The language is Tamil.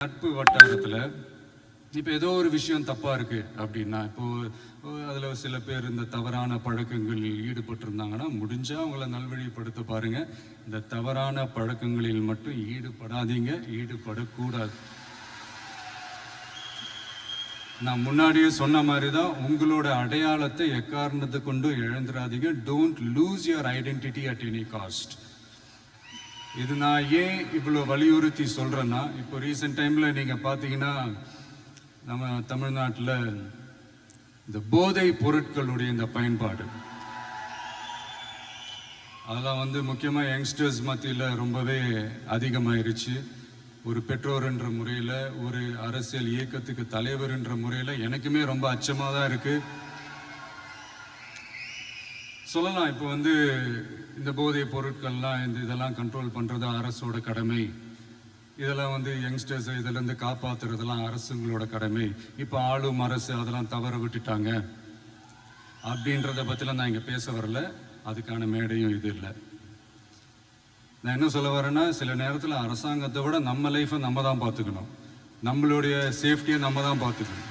நட்பு வட்டாரத்தில் இப்போ ஏதோ ஒரு விஷயம் தப்பாக இருக்குது அப்படின்னா இப்போ அதில் சில பேர் இந்த தவறான பழக்கங்களில் ஈடுபட்டிருந்தாங்கன்னா முடிஞ்சால் அவங்கள நல்வழிப்படுத்த பாருங்கள் இந்த தவறான பழக்கங்களில் மட்டும் ஈடுபடாதீங்க ஈடுபடக்கூடாது. நான் முன்னாடியே சொன்ன மாதிரி தான் உங்களோட அடையாளத்தை எக்காரணத்தை கொண்டு இழந்துடாதீங்க. Don't lose your identity at any cost இது நான் ஏன் இவ்வளோ வலியுறுத்தி சொல்கிறேன்னா இப்போ ரீசெண்ட் டைமில் நீங்கள் பார்த்தீங்கன்னா நம்ம தமிழ்நாட்டில் இந்த போதை பொருட்களுடைய இந்த பயன்பாடு. அதெல்லாம் வந்து முக்கியமாக யங்ஸ்டர்ஸ் மத்தியில் ரொம்பவே அதிகமாயிருச்சு. ஒரு பெற்றோர் என்ற முறையில் ஒரு அரசியல் இயக்கத்துக்கு தலைவர் என்ற முறையில் எனக்குமே ரொம்ப அச்சமாக தான் இருக்குது சொல்லலாம் இப்போ வந்து இந்த போதைப் பொருட்கள்லாம் இந்த இதெல்லாம் கண்ட்ரோல் பண்ணுறது அரசோட கடமை. இதெல்லாம் வந்து யங்ஸ்டர்ஸை இதிலேருந்து காப்பாற்றுறதெல்லாம் அரசுங்களோட கடமை. இப்போ ஆளும் அரசு அதெல்லாம் தவற விட்டுட்டாங்க. அப்படின்றத பற்றிலாம் நான் இங்கே பேச வரல. அதுக்கான மேடையும் இது இல்லை. நான் என்ன சொல்ல வரேன்னா சில நேரத்தில் அரசாங்கத்தை விட நம்ம லைஃப்பை நம்ம தான் பார்த்துக்கணும். நம்மளுடைய சேஃப்டியை நம்ம தான் பார்த்துக்கணும்.